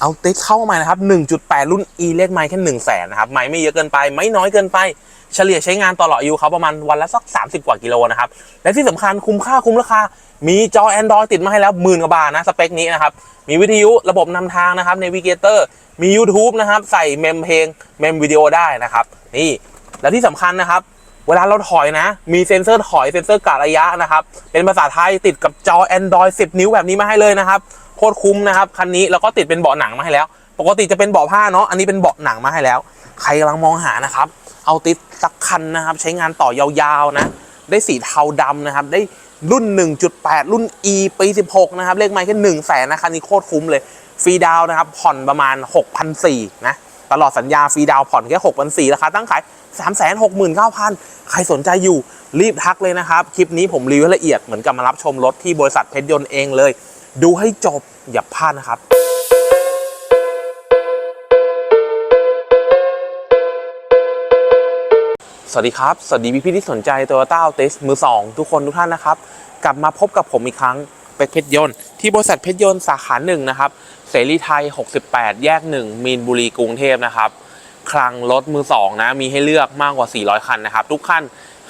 เอาติดเข้ามานะครับ 1.8 รุ่น E เลขไม้แค่1 0 0 0 0แสนนะครับ ไม้ไม่เยอะเกินไป ไม่น้อยเกินไป เฉลี่ยใช้งานต่อหล่ออายุเขาประมาณวันละสัก 30 กว่ากิโลนะครับ และที่สำคัญคุ้มค่าคุ้มราคา มีจอ Android ติดมาให้แล้วหมื่นกว่าบาทนะ สเปคนี้นะครับ มีวิทยุระบบนำทางนะครับ Navigator มี YouTube นะครับ ใส่เมมเพลงเมมวิดีโอได้นะครับ นี่และที่สำคัญนะครับเวลาเราถอยนะ มีเซ็นเซอร์ถอยเซ็นเซอร์กะระยะนะครับ เป็นภาษาไทยติดกับจอ Android 10 นิ้วแบบนี้มาให้เลยนะครับ โคตรคุ้มนะครับคันนี้แล้วก็ติดเป็นเบาะหนังมาให้แล้ว ปกติจะเป็นเบาะผ้าเนาะอันนี้เป็นเบาะหนังมาให้แล้ว ใครกำลังมองหานะครับเอาติดสักคันนะครับ ใช้งานต่อยาวๆนะ ได้สีเทาดำนะครับ ได้รุ่น 1.8 รุ่น E ปี 16 นะครับ เลขไม้แค่1แสนนะคันนี้โคตรคุ้มเลยฟรีดาวนะครับ ผ่อนประมาณ 6,400นะตลอดสัญญาฟรีดาวผ่อนแค่6,400ราคาตั้งขาย 369,000 ใครสนใจอยู่รีบทักเลยนะครับ คลิปนี้ผมรีวิวละเอียดเหมือนกับมารับชมรถที่บริษัทเพชรยนต์เองเลย ดูให้จบอย่าพลาดนะครับสวัสดีครับ สวัสดีพี่พี่ๆที่สนใจ Toyota Altis มือ 2 ทุกคนทุกท่านนะครับ กลับมาพบกับผมอีกครั้งเป็กเพชรยนต์ ที่บริษัทเพชรยนต์สาขาหนึ่งนะครับ เสรีไทย 68 แยก 1 มีนบุรีกรุงเทพนะครับ คลังรถมือ 2 นะ มีให้เลือกมากกว่า 400 คันนะครับ ทุกคัน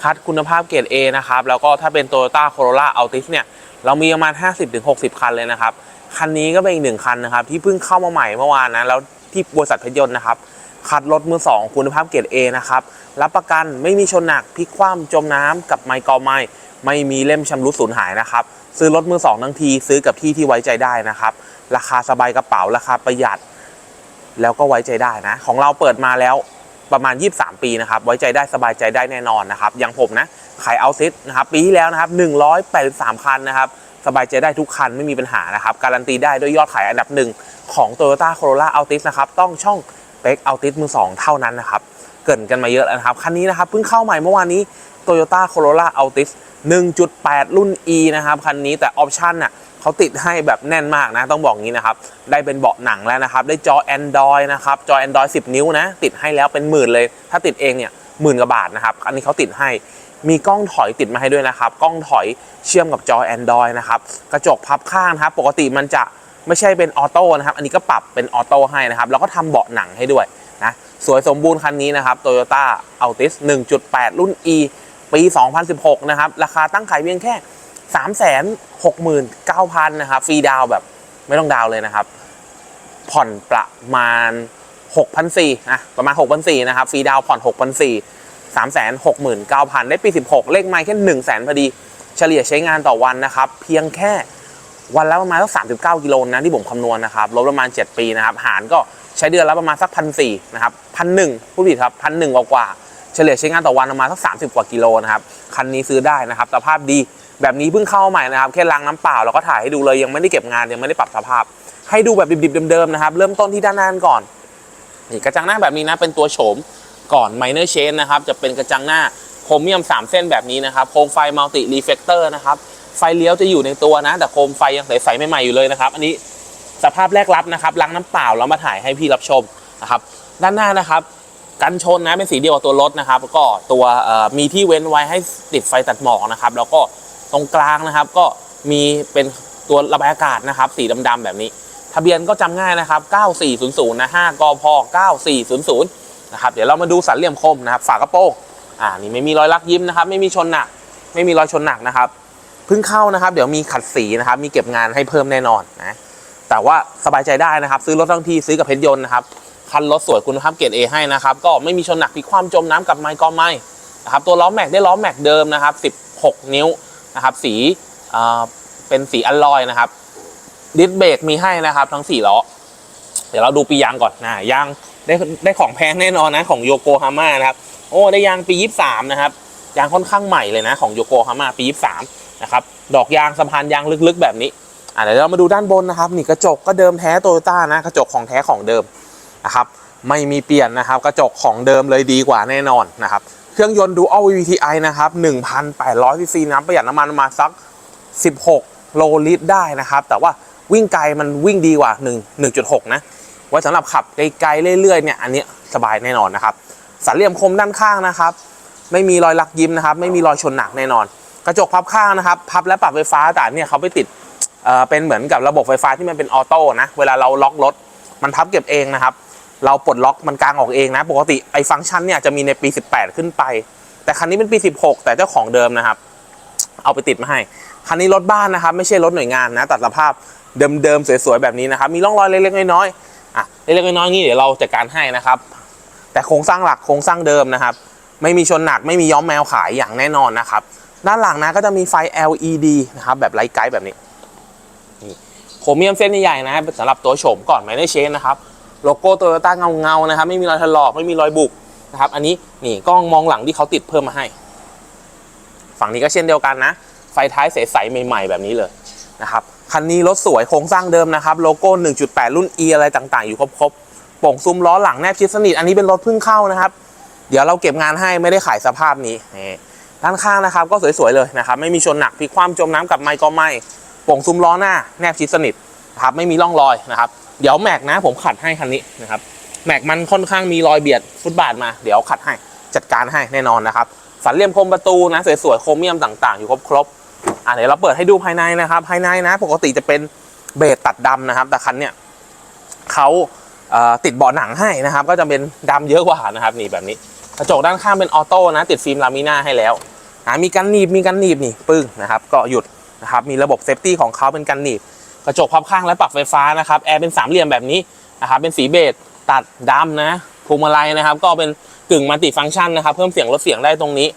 คัดคุณภาพเกรด A นะครับ แล้วก็ถ้าเป็น Toyota Corolla Altis เนี่ย เรามีประมาณ 50-60 คันเลยนะครับ คันนี้ก็เป็นอีกหนึ่งคันนะครับ ที่เพิ่งเข้ามาใหม่เมื่อวานนะ แล้วที่บริษัทเพชรยนต์นะครับ คัดรถมือ 2 คุณภาพเกรด A นะครับ รับประกันไม่มีชนหนักพลิกคว่ำจมน้ำกับไมค์กอไม้ไม่มีเล่มชำรุดสูญหายนะครับ ซื้อรถมือ 2 ทั้งทีซื้อกับที่ที่ไว้ใจได้นะครับ ราคาสบายกระเป๋าราคาประหยัด แล้วก็ไว้ใจได้นะ ของเราเปิดมาแล้ว ประมาณ 23 ปีนะครับ ไว้ใจได้สบายใจได้แน่นอนนะครับ อย่างผมนะ ขายเอาซิสนะครับ ปีที่แล้วนะครับ 183 คันนะครับ สบายใจได้ทุกคันไม่มีปัญหานะครับ การันตีได้ด้วยยอดขายอันดับหนึ่งของ Toyota Corolla Altis นะครับ ต้องช่องเป็ก Altis มือ2เท่านั้นนะครับ เกินกันมาเยอะแล้วนะครับ คันนี้นะครับเพิ่งเข้าใหม่เมื่อวานนี้ Toyota Corolla Altis 1.8 รุ่น E นะครับ คันนี้แต่ออปชั่นน่ะ เขาติดให้แบบแน่นมากนะ ต้องบอกงี้นะครับ ได้เป็นเบาะหนังแล้วนะครับ ได้จอ Android นะครับ จอ Android 10 นิ้วนะ ติดให้แล้วเป็นหมื่นเลย ถ้าติดเองเนี่ยหมื่นกว่าบาทนะครับ อันนี้เขาติดให้ มีกล้องถอยติดมาให้ด้วยนะครับ กล้องถอยเชื่อมกับจอ Android นะครับ กระจกพับข้างนะครับ ปกติมันจะไม่ใช่เป็นออโต้นะครับ อันนี้ก็ปรับเป็นออโต้ให้นะครับ แล้วก็ทำเบาะหนังให้ด้วยนะ สวยสมบูรณ์คันนี้นะครับ Toyota Altis 1.8 รุ่น E ปี 2016 นะครับ ราคาตั้งขายเพียงแค่ 369,000นะครับฟรีดาวแบบไม่ต้องดาวเลยนะครับ ผ่อนประมาณ6,400นะประมาณ6,400นะครับฟรีดาวน์ผ่อน6,400 369,000 ได้ปี 16 เลขไม้แค่100,000พอดี เฉลี่ยใช้งานต่อวันนะครับ เพียงแค่วันละประมาณสัก39 กิโลนะที่ผมคำนวณนะครับลบประมาณ 7 ปีนะครับ หารก็ใช้เดือนละประมาณสักพันสี่นะครับพันหนึ่งผู้ผิดครับพันหนึ่งกว่าเฉลี่ยใช้งานต่อวันประมาณสัก 30 กว่ากิโลนะครับ คันนี้ซื้อได้นะครับสภาพดี แบบนี้เพิ่งเข้าใหม่นะครับแค่ล้างน้ำเปล่าแล้วก็ถ่ายให้ดูเลยยังไม่ได้เก็บงานยังไม่ได้ปรับสภาพ ให้ดูแบบดิบๆเดิมๆนะครับเริ่มต้นที่ด้านหน้าก่อนนี่กระจังหน้าแบบนี้นะเป็นตัวโฉมก่อน minor change นะครับจะเป็นกระจังหน้าโครเมียม 3 เส้นแบบนี้นะครับโคมไฟมัลติรีเฟกเตอร์นะครับไฟเลี้ยวจะอยู่ในตัวนะ แต่โคมไฟยังใสๆใหม่ๆอยู่เลยนะครับ อันนี้สภาพแรกรับนะครับล้างน้ำเปล่าแล้วมาถ่ายให้พี่รับชมนะครับด้านหน้านะครับกันชนนะเป็นสีเดียวกับตัวรถนะครับแล้วก็ตัวมีที่เว้นไว้ให้ติดไฟตัดหมอกนะครับ แล้วก็ ตรงกลางนะครับ ก็มีเป็นตัวระบายอากาศนะครับสีดำๆแบบนี้ ทะเบียนก็จำง่ายนะครับ 9400 นะ 5กพ9400 นะครับ เดี๋ยวเรามาดูสันเหลี่ยมคมนะครับ ฝากระโปรงอ่านี่ไม่มีรอยลักยิ้มนะครับ ไม่มีชนหนัก ไม่มีรอยชนหนักนะครับเพิ่งเข้านะครับ เดี๋ยวมีขัดสีนะครับ มีเก็บงานให้เพิ่มแน่นอนนะแต่ว่าสบายใจได้นะครับ ซื้อรถทั้งทีซื้อกับเพชรยนต์นะครับคันรถสวยคุณภาพเกรด A ให้นะครับ ก็ไม่มีชนหนักพิความจมน้ำกับไม้กอไม้นะครับตัวล้อแม็กได้ล้อแม็กเดิมนะครับ 16 นิ้ว นะครับ สีเป็นสีอลลอยนะครับดิสเบรกมีให้นะครับ ทั้ง4ล้อเดี๋ยวเราดูปียางก่อนนะยางได้ได้ของแพงแน่นอนนะของโยโกฮาม่านะครับ โอ้ได้ยางปี 23 นะครับ ยางค่อนข้างใหม่เลยนะของโยโกฮาม่าปี 23 นะครับ ดอกยางสะพานยางลึกๆแบบนี้อะเดี๋ยวเรามาดูด้านบนนะครับนี่กระจกก็เดิมแท้โตโยต้านะกระจกของแท้ของเดิมนะครับ ไม่มีเปลี่ยนนะครับ กระจกของเดิมเลยดีกว่าแน่นอนนะครับ เครื่องยนต์ดูอัล VTI นะครับ1,800ซีซีน้ำประหยัดน้ำมันมาสัก 16 โลลิตรได้นะครับ แต่ว่าวิ่งไกลมันวิ่งดีกว่า 1 1.6 นะไว้สำหรับขับไกลๆเรื่อยๆเนี่ยอันนี้สบายแน่นอนนะครับสันเหลี่ยมคมด้านข้างนะครับ ไม่มีรอยลักยิ้มนะครับ ไม่มีรอยชนหนักแน่นอน กระจกพับข้างนะครับ พับและปรับไฟฟ้าแต่เนี่ยเขาไปติดเอ่อเป็นเหมือนกับระบบไฟฟ้าที่มันเป็นออโต้นะเวลาเราล็อกรถมันพับเก็บเองนะครับ เราปลดล็อกมันกลางออกเองนะ ปกติไอ้ฟังก์ชันเนี่ยจะมีในปี 18 ขึ้นไป แต่คันนี้เป็นปี 16 แต่เจ้าของเดิมนะครับ เอาไปติดมาให้ คันนี้รถบ้านนะครับ ไม่ใช่รถหน่วยงานนะ ตัดสภาพเดิมๆสวยๆแบบนี้นะครับ มีร่องรอยเล็กๆน้อยๆอะเล็กๆน้อยๆนี่เดี๋ยวเราจัดการให้นะครับ แต่โครงสร้างหลักโครงสร้างเดิมนะครับ ไม่มีชนหนักไม่มีย้อมแมวขายอย่างแน่นอนนะครับด้านหลังนะก็จะมีไฟ LED นะครับแบบไลท์ไกด์แบบนี้นี่โครเมียมเส้นใหญ่ๆนะสำหรับตัวโฉมก่อนไม่ได้เชนนะครับ โลโก้โตโยต้าเงาๆนะครับ ไม่มีรอยถลอกไม่มีรอยบุกนะครับ อันนี้นี่กล้องมองหลังที่เขาติดเพิ่มมาให้ ฝั่งนี้ก็เช่นเดียวกันนะ ไฟท้ายใสๆใหม่ ๆ แบบนี้เลยนะครับคันนี้รถสวยโครงสร้างเดิมนะครับ โลโก้ 1.8 รุ่น E อะไรต่างๆ อยู่ครบๆโป่งซุ้มล้อหลังแนบชิดสนิทอันนี้เป็นรถเพิ่งเข้านะครับ เดี๋ยวเราเก็บงานให้ไม่ได้ขายสภาพนี้นี่ด้านข้างนะครับ ก็สวยๆเลยนะครับ ไม่มีชนหนักพลิกคว่ำจมน้ำกับไม้ก็ไม่โป่งซุ้มล้อหน้าแนบชิดสนิทนะครับไม่มีร่องรอยนะครับ เดี๋ยวแม็กนะ ผมขัดให้คันนี้นะครับแม็กมันค่อนข้างมีรอยเบียดฟุตบาทมาเดี๋ยวขัดให้จัดการให้แน่นอนนะครับสันเหลี่ยมคมประตูนะสวยๆโครเมียมต่างๆ อยู่ครบๆอะเดี๋ยวเราเปิดให้ดูภายในนะครับ ภายในนะ ปกติจะเป็นเบสตัดดำนะครับ แต่คันเนี้ยเขาเติดเบาะหนังให้นะครับ ก็จะเป็นดำเยอะกว่านะครับนี่แบบนี้กระจกด้านข้างเป็นออโต้นะ ติดฟิล์มลามิน่าให้แล้วมีกันหนีบมีกันหนีบนี่ปึ้งนะครับ ก็หยุดนะครับมีระบบเซฟตี้ของเขาเป็นกันหนีบ กระจกพับข้างและปรับไฟฟ้านะครับแอร์เป็นสามเหลี่ยมแบบนี้นะครับเป็นสีเบจตัดดำนะพวงมาลัยนะครับ ก็เป็นกึ่งมัลติฟังก์ชันนะครับ เพิ่มเสียงลดเสียงได้ตรงนี้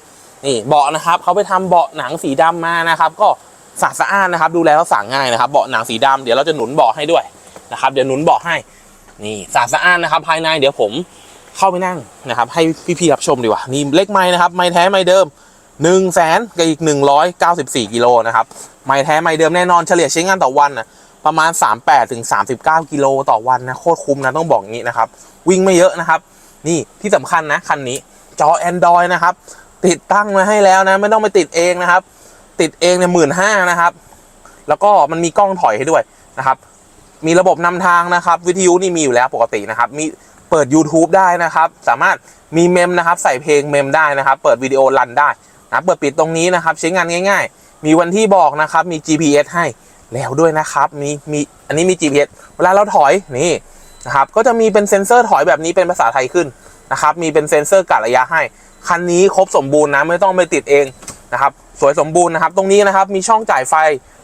นี่เบาะนะครับเขาไปทำเบาะหนังสีดำมานะครับ ก็สะอาดสะอ้านนะครับ ดูแลแล้วสั่งง่ายนะครับเบาะหนังสีดำเดี๋ยวเราจะหนุนเบาะให้ด้วยนะครับเดี๋ยวหนุนเบาะให้นี่สะอาดสะอ้านนะครับภายในเดี๋ยวผมเข้าไปนั่งนะครับ ให้พี่ๆรับชมดีกว่านี่เล็กไม้นะครับไม้แท้ไม้เดิม 1นึ่งแสนกับอีก 194 กิโลนะครับ ไม้แท้ไม้เดิมแน่นอนเฉลี่ยใช้งานต่อวันนะประมาณ 38ถึง39 กิโลต่อวันนะโคตรคุ้มนะต้องบอกงี้นะครับ วิ่งไม่เยอะนะครับ นี่ที่สำคัญนะ คันนี้จอ Android นะครับ ติดตั้งมาให้แล้วนะ ไม่ต้องไปติดเองนะครับ ติดเองเนี่ยหมื่นห้านะครับ แล้วก็มันมีกล้องถอยให้ด้วยนะครับ มีระบบนำทางนะครับ วิทยุนี่มีอยู่แล้วปกตินะครับ มีเปิด YouTube ได้นะครับ สามารถมีเมมนะครับ ใส่เพลงเมมได้นะครับ เปิดวิดีโอรันได้ นะเปิดปิดตรงนี้นะครับ ใช้งานง่าย ๆ มีวันที่บอกนะครับ มี GPS ให้แล้วด้วยนะครับ มีมีอันนี้มี GPS เวลาเราถอยนี่นะครับ ก็จะมีเป็นเซ็นเซอร์ถอยแบบนี้เป็นภาษาไทยขึ้นนะครับ มีเป็นเซ็นเซอร์กะระยะให้ คันนี้ครบสมบูรณ์นะ ไม่ต้องไปติดเองนะครับ สวยสมบูรณ์นะครับ ตรงนี้นะครับ มีช่องจ่ายไฟ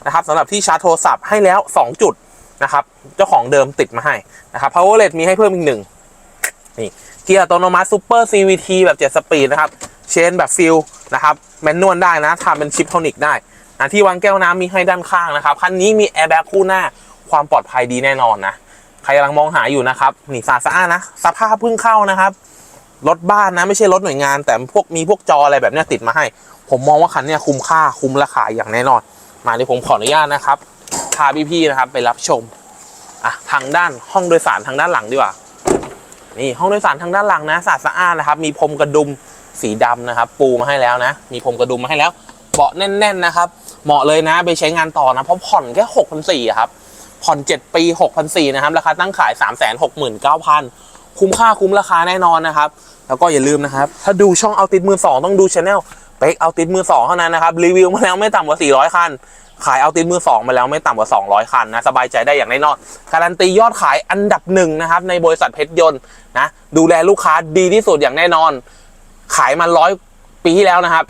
นะครับสำหรับที่ชาร์จโทรศัพท์ให้แล้ว 2 จุดนะครับ เจ้าของเดิมติดมาให้นะครับ power LED มีให้เพิ่มอีกหนึ่งนี่เกียร์อัตโนมัติซูเปอร์ CVT แบบ 7 สปีดนะครับ เชนแบบฟิลนะครับแมนนวลได้นะทำเป็นชิปโทนิกได้นะที่วางแก้วน้ำมีให้ด้านข้างนะครับคันนี้มีแอร์แบ็กคู่หน้าความปลอดภัยดีแน่นอนนะใครกำลังมองหาอยู่นะครับนี่สะอาดสะอานนะสภาพเพิ่งเข้านะครับรถบ้านนะไม่ใช่รถหน่วยงาน แต่พวกมีพวกจออะไรแบบนี้ติดมาให้ ผมมองว่าคันนี้คุ้มค่าคุ้มราคาอย่างแน่นอน มาเดี๋ยวผมขออนุญาตนะครับพาพี่ๆนะครับไปรับชมอะทางด้านห้องโดยสารทางด้านหลังดีกว่านี่ห้องโดยสารทางด้านหลังนะสะอาดสะอานนะครับ มีพรมกระดุม สีดำนะครับ ปูมาให้แล้วนะ มีพรมกระดุมมาให้แล้ว เบาะแน่น ๆนะครับ เหมาะเลยนะไปใช้งานต่อนะ เพราะผ่อนแค่หกพันสี่ครับ ผ่อน 7 ปี6 0 0นะครับ ราคาตั้งขาย 3 6 9 0 0 0 คุ้มค่าคุ้มราคาแน่นอนนะครับ แล้วก็อย่าลืมนะครับ ถ้าดูช่องเอาติดมือสองต้องดูช anel เป็กเอาติดมือสองเท่านั้นนะครับ รีวิวมาแล้วไม่ต่ำกว่า 400 คัน ขายเอาติดมือสองมาแล้วไม่ต่ำกว่า 200 คันนะ สบายใจได้อย่างแน่นอน การันตียอดขายอันดับหนึ่งนะครับในบริษัทเพชรยนต์นะ ดูแลลูกค้าดีที่สุดอย่างแน่นอน ขายมาร้อยปีที่แล้วนะครับ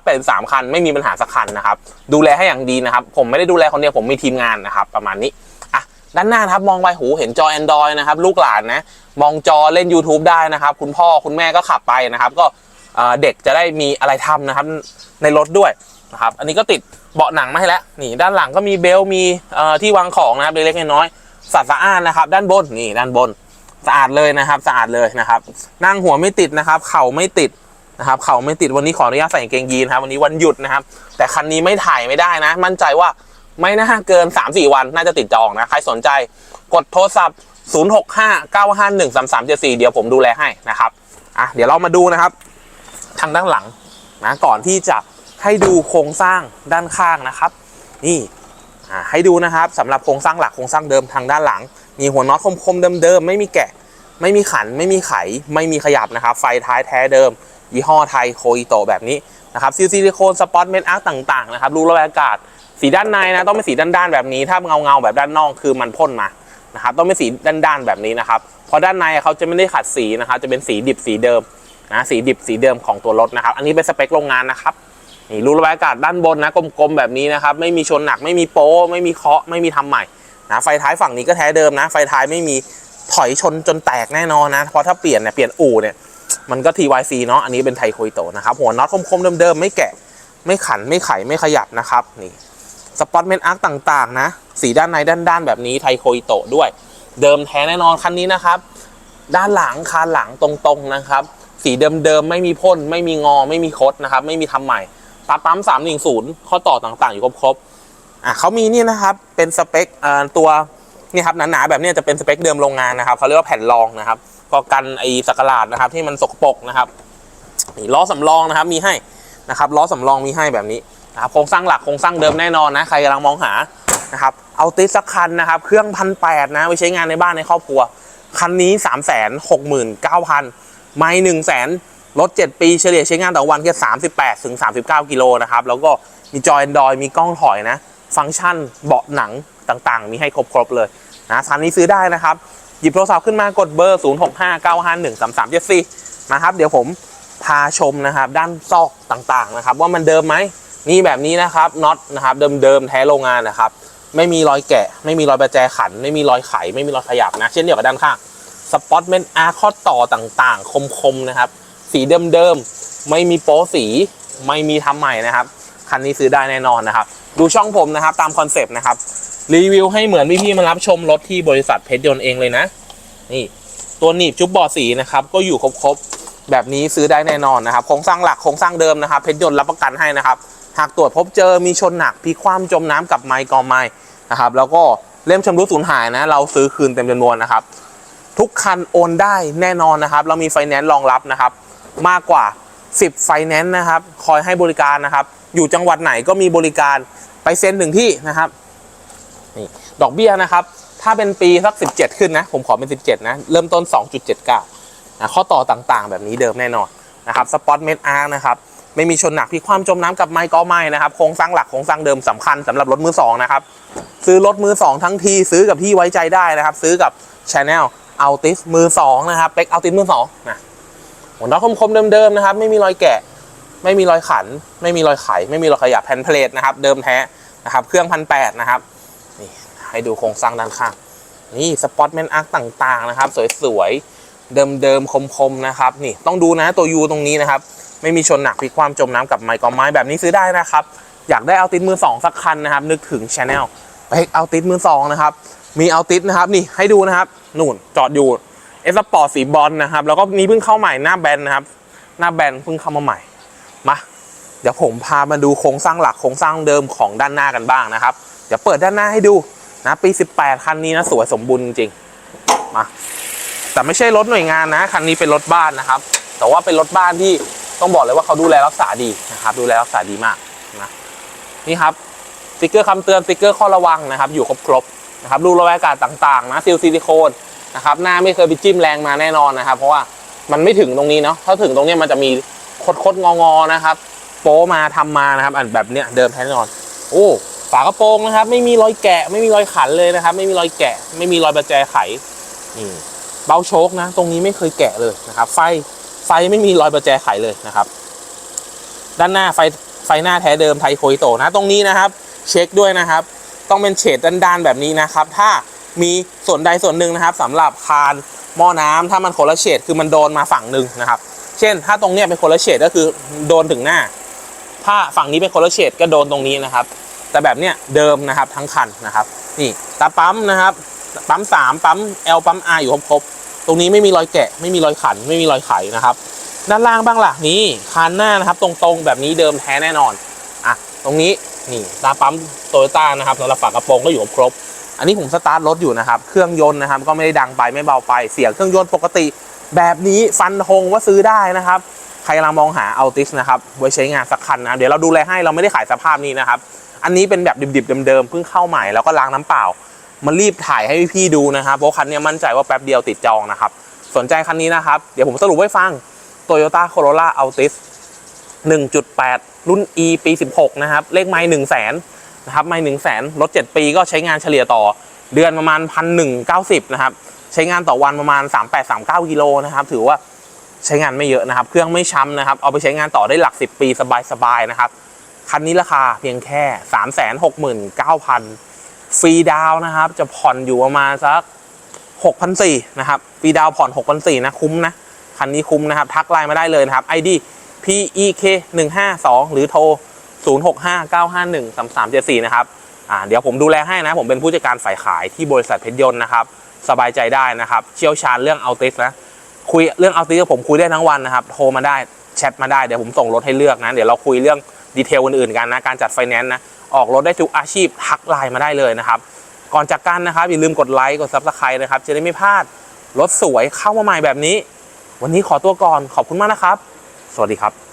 183 คัน ไม่มีปัญหาสักคันนะครับ ดูแลให้อย่างดีนะครับ ผมไม่ได้ดูแลคนเดียวผมมีทีมงานนะครับ ประมาณนี้อะด้านหน้านครับมองไปหูเห็นจอ Android นะครับ ลูกหลานนะ มองจอเล่น YouTube ได้นะครับ คุณพ่อคุณแม่ก็ขับไปนะครับ ก็เด็กจะได้มีอะไรทำนะครับ ในรถด้วยนะครับ อันนี้ก็ติดเบาะหนังมาให้แล้ว นี่ด้านหลังก็มีเบลต์มีที่วางของนะครับเล็กๆน้อยๆสะอาดสะอานนะครับ ด้านบนนี่ด้านบน สะอาดเลยนะครับสะอาดเลยนะครับ นั่งหัวไม่ติดนะครับ เข่าไม่ติดนะครับ เข่าไม่ติดวันนี้ขออนุญาตใส่กางเกงยีนครับวันนี้วันหยุดนะครับ แต่คันนี้ไม่ถ่ายไม่ได้นะ มั่นใจว่าไม่น่าเกิน 3-4 วันน่าจะติดจองนะใครสนใจกดโทรศัพท์ 0659513374 เดี๋ยวผมดูแลให้นะครับอะเดี๋ยวเรามาดูนะครับ ทางด้านหลังนะก่อนที่จะให้ดูโครงสร้างด้านข้างนะครับ นี่อ่าให้ดูนะครับสำหรับโครงสร้างหลักโครงสร้างเดิมทางด้านหลัง มีหัวน็อตคมๆเดิมๆไม่มีแกะ ไม่มีขัน ไม่มีไข ไม่มีขยับนะครับ ไฟท้ายแท้เดิม ยี่ห้อไทยโคอิโตแบบนี้นะครับซิลซิลิโคนสปอตเมนอาร์ต่างๆนะครับรูระบายอากาศ สีด้านในนะต้องเป็นสีด้านๆแบบนี้ ถ้าเงาๆแบบด้านนอกคือมันพ่นมานะครับต้องเป็นสีด้านๆแบบนี้นะครับเพราะด้านในเขาจะไม่ได้ขัดสีนะครับจะเป็นสีดิบสีเดิมนะสีดิบสีเดิมของตัวรถนะครับ อันนี้เป็นสเปคโรงงานนะครับนี่รูระบายอากาศด้านบนนะกลมๆแบบนี้นะครับ ไม่มีชนหนักไม่มีโป๊ไม่มีเคาะไม่มีทำใหม่ นะไฟท้ายฝั่งนี้ก็แท้เดิมนะ ไฟท้ายไม่มีถอยชนจนแตกแน่นอนนะเพราะถ้าเปลี่ยนเนี่ยเปลี่ยนอู่เนี่ยมันก็ TYC เนาะอันนี้เป็นไทโคอิโตนะครับหัวน็อตคมๆเดิมๆไม่แกะไม่ขันไม่ไขไม่ขยับนะครับนี่สปอตเมนอาร์คต่างๆนะสีด้านในด้านๆแบบนี้ไทโคอิโตด้วย เดิมแท้แน่นอนคันนี้นะครับ ด้านหลังคานหลังตรงๆนะครับ สีเดิมๆไม่มีพ่นไม่มีงอไม่มีคดนะครับ ไม่มีทำใหม่ตาปั๊ม310ข้อต่อต่างๆ อยู่ครบๆ อะเขามีนี่นะครับเป็นสเปคเอ่อตัวนี่ครับหนาๆแบบนี้จะเป็นสเปคเดิมโรงงานนะครับเขาเรียกว่าแผ่นรองนะครับก็กันไอสักหลาดนะครับ ที่มันสกปรกนะครับนี่ล้อสำรองนะครับมีให้นะครับล้อสำรองมีให้แบบนี้นะครับโครงสร้างหลักโครงสร้างเดิมแน่นอนนะใครกำลังมองหานะครับเอาติดสักคันนะครับ เครื่องพันแปดนะไปใช้งานในบ้านในครอบครัว คันนี้3 6 9 0 0 0ไม่1 0 0 0 0 0รถ 7 ปีเฉลี่ยใช้งานต่อวันแค่38ถึง39 กิโลนะครับ แล้วก็มีจอยแอนดรอยมีกล้องถอยนะ ฟังก์ชันเบาะหนังต่างๆ มีให้ครบๆเลยนะคันนี้ซื้อได้นะครับ หยิบโทรศัพท์ขึ้นมากดเบอร์ 0659513374นะครับ เดี๋ยวผมพาชมนะครับ ด้านซอกต่างๆนะครับ ว่ามันเดิมไหมนี่แบบนี้นะครับน็อตนะครับเดิมๆแท้โรงงานนะครับ ไม่มีรอยแกะ ไม่มีรอยประแจขัน ไม่มีรอยไข ไม่มีรอยขยับนะ เช่นเดียวกับด้านข้างสปอตเมนอาร์ข้อต่อต่างๆ คมๆนะครับ สีเดิมๆไม่มีโป๊สี ไม่มีทำใหม่นะครับ คันนี้ซื้อได้แน่นอนนะครับ ดูช่องผมนะครับตามคอนเซปต์นะครับรีวิวให้เหมือนพี่ๆมารับชมรถที่บริษัทเพชรยนต์เองเลยนะ นี่ตัวหนีบจุ๊บบอสีนะครับก็อยู่ครบๆแบบนี้ซื้อได้แน่นอนนะครับโครงสร้างหลักโครงสร้างเดิมนะครับเพชรยนต์รับประกันให้นะครับ หากตรวจพบเจอมีชนหนักพลิกคว่ำจมน้ำกับไม้กอไม้นะครับแล้วก็เล่มชำรุดสูญหายนะ เราซื้อคืนเต็มจำนวนนะครับ ทุกคันโอนได้แน่นอนนะครับ เรามีไฟแนนซ์รองรับนะครับ มากกว่า 10 ไฟแนนซ์นะครับ คอยให้บริการนะครับ อยู่จังหวัดไหนก็มีบริการ ไปเซ็นถึงที่นะครับนี่ดอกเบี้ยนะครับ ถ้าเป็นปีสัก 17 ขึ้นนะ ผมขอเป็น 17 นะ เริ่มต้น 2.79นะข้อต่อต่างๆ แบบนี้เดิมแน่นอนนะครับสปอตเมดอาร์นะครับ ไม่มีชนหนักพลิความจมน้ำกับไม้ก็ไม่นะครับ โครงสร้างหลักโครงสร้างเดิมสำคัญสำหรับรถมือสองนะครับ ซื้อรถมือสองทั้งทีซื้อกับที่ไว้ใจได้นะครับ ซื้อกับ Channel a l t i s มือสองนะครับเป็ก a l t i s มือสองนะหัวน็อตคมๆเดิมๆนะครับ ไม่มีรอยแกะ ไม่มีรอยขัน ไม่มีรอยไข ไม่มีรอยขยับแผ่นเพลทนะครับ เดิมแท้นะครับ เครื่องพันแปดนะครับ นี่ให้ดูโครงสร้างด้านข้าง นี่สปอตแมนอาร์คต่างๆนะครับ สวยๆ เดิมๆ คมๆ นะครับ นี่ต้องดูนะตัวยูตรงนี้นะครับ ไม่มีชนหนักพลิกความจมน้ำกับไม้กอไม้แบบนี้ซื้อได้นะครับ อยากได้เอาติดมือสองสักคันนะครับ นึกถึงชาแนลไปเอาติดมือสองนะครับ มีเอาติดนะครับ นี่ให้ดูนะครับ นู่นจอดอยู่เอสปอร์ตสีบอลนะครับ แล้วก็นี้เพิ่งเข้าใหม่หน้าแบนนะครับ หน้าแบนเพิ่งเข้ามาใหม่ มาเดี๋ยวผมพามาดูโครงสร้างหลักโครงสร้างเดิมของด้านหน้ากันบ้างนะครับ เดี๋ยวเปิดด้านหน้าให้ดูนะปี 18 คันนี้นะสวยสมบูรณ์จริงมาแต่ไม่ใช่รถหน่วยงานนะคันนี้เป็นรถบ้านนะครับ แต่ว่าเป็นรถบ้านที่ต้องบอกเลยว่าเขาดูแลรักษาดีนะครับดูแลรักษาดีมากนะนี่ครับสติกเกอร์คำเตือนสติกเกอร์ข้อระวังนะครับ อยู่ครบๆนะครับรูระบายอากาศต่างๆนะซีลซิลิโคนนะครับหน้าไม่เคยไปจิ้มแรงมาแน่นอนนะครับ เพราะว่ามันไม่ถึงตรงนี้เนาะถ้าถึงตรงนี้มันจะมี คดๆงอๆนะครับ โป๊มาทำมานะครับ อันแบบเนี้ยเดิมแท้แน่นอน โอ้ฝากระโปรงนะครับ ไม่มีรอยแกะ ไม่มีรอยขันเลยนะครับ ไม่มีรอยแกะ ไม่มีรอยประแจไขนี่เบ้าโชคนะ ตรงนี้ไม่เคยแกะเลยนะครับ ไฟไฟไม่มีรอยประแจไขเลยนะครับ ด้านหน้าไฟไฟหน้าแท้เดิมไทโคอิโตนะ ตรงนี้นะครับ เช็คด้วยนะครับ ต้องเป็นเฉดด้านๆแบบนี้นะครับ ถ้ามีส่วนใดส่วนหนึ่งนะครับสำหรับคานหม้อน้ำถ้ามันคนละเฉดคือมันโดนมาฝั่งหนึ่งนะครับ เช่น ถ้าตรงเนี้ยเป็นคนละเฉดก็คือโดนถึงหน้า ถ้าฝั่งนี้เป็นคนละเฉดก็โดนตรงนี้นะครับ แต่แบบเนี้ยเดิมนะครับทั้งคันนะครับ นี่ตาปั๊มนะครับปั๊มสามปั๊ม L ปั๊ม R อยู่ครบๆตรงนี้ไม่มีรอยแกะ ไม่มีรอยขัน ไม่มีรอยไขนะครับ ด้านล่างบ้างหล่ะนี่คานหน้านะครับ ตรงๆแบบนี้เดิมแท้แน่นอนอะตรงนี้นี่ตาปั๊มโตโยต้านะครับสำหรับฝากระโปรงก็อยู่ครบ อันนี้ผมสตาร์ทรถอยู่นะครับ เครื่องยนต์นะครับ ก็ไม่ได้ดังไปไม่เบาไป เสียงเครื่องยนต์ปกติ แบบนี้ฟันธงว่าซื้อได้นะครับ ใครกำลังมองหาอัลติสนะครับไว้ใช้งานสักคันนะเดี๋ยวเราดูแลให้เราไม่ได้ขายสภาพนี้นะครับ อันนี้เป็นแบบดิบๆเดิมๆเพิ่งเข้าใหม่แล้วก็ล้างน้ำเปล่ามารีบถ่ายให้พี่ดูนะครับเพราะคันนี้มั่นใจว่าแป๊บเดียวติดจองนะครับ สนใจคันนี้นะครับ เดี๋ยวผมสรุปให้ฟัง Toyota Corolla Altis 1.8 รุ่น E ปี 16 นะครับ เลขไม้1 0 0 0 0 0นะครับไม้1 0 0 0 0 0รถ 7 ปีก็ใช้งานเฉลี่ยต่อ เดือนประมาณพันหนึ่งเก้าสิบนะครับ ใช้งานต่อวันประมาณ 3839กิโลนะครับถือว่าใช้งานไม่เยอะนะครับ เครื่องไม่ช้ำนะครับ เอาไปใช้งานต่อได้หลัก 10 ปีสบายๆนะครับ คันนี้ราคาเพียงแค่ 369,000 ฟรีดาวนะครับ จะผ่อนอยู่ประมาณสัก 6,400นะครับ ฟรีดาวผ่อน 6,400นะคุ้มนะ คันนี้คุ้มนะครับ ทักไลน์มาได้เลยนะครับ ID PEK 152หรือโทร 0659513374 นะครับ อ่า เดี๋ยวผมดูแลให้นะ ผมเป็นผู้จัดการฝ่ายขายที่บริษัทเพชรยนต์นะครับ สบายใจได้นะครับเชี่ยวชาญเรื่องเอาติสนะคุยเรื่องเอาติสกับผมคุยได้ทั้งวันนะครับโทรมาได้แชทมาได้เดี๋ยวผมส่งรถให้เลือกนะเดี๋ยวเราคุยเรื่องดีเทลอื่นๆกันนะการจัดไฟแนนซ์นะออกรถได้ทุกอาชีพทักไลน์มาได้เลยนะครับก่อนจากกันนะครับอย่าลืมกดไลค์กดซับสไครต์นะครับจะได้ไม่พลาดรถสวยเข้ามาใหม่แบบนี้ วันนี้ขอตัวก่อนขอบคุณมากนะครับ สวัสดีครับ